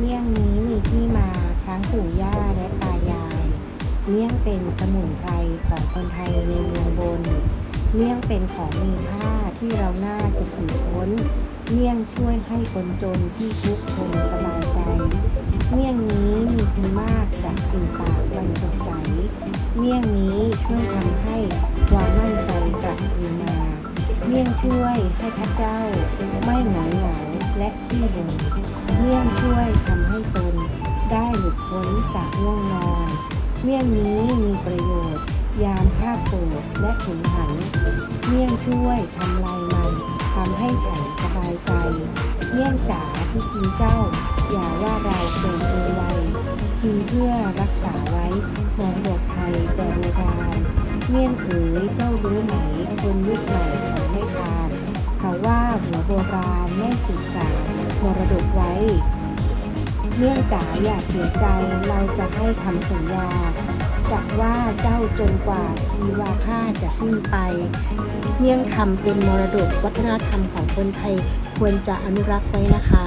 เมี่ยงนี้มีที่มาทั้งปู่ย่าและตายาย เมี่ยงเป็นสมุนไพรของคนไทยในเมืองบน เมี่ยงเป็นของมีค่าที่เราน่าจะสืบค้น เมี่ยงช่วยให้คนจนที่ทุกข์ทนสบายใจ เมี่ยงนี้มีคุณมากดับกลิ่นปากวันสดใส เมี่ยงนี้ช่วยทำให้ความมั่นใจกลับคืนมา เมี่ยงช่วยให้พระเจ้าไม่หงอย และขี้บ่นเมี่ยงช่วยทำให้ตนได้หลุดพ้นจากง่วงนอน เมี่ยงนี้มีประโยชน์ ยามภาพโกรธและขุนหัน เมี่ยงช่วยทำลายมันทำให้ฉันสบายใจ เมี่ยงจ๋าที่กินเจ้า อย่าว่าเราเกินเออไวกินเพื่อรักษาไว้มองบทไทยแต่โบราณเมี่ยงเอ๋ยเจ้ารู้ไหมคนยุคใหม่าว่าหัวโบราณไม่สืบสานมรดกไว้เมี่ยงจ๋าอย่าเสียใจเราจะให้คำสัญญาจะว่าเจ้าจนกว่าชีวาค่าจะสิ้นไปเมี่ยงคำเป็นมรดกวัฒนธรรมของคนไทยควรจะอนุรักษ์ไว้นะคะ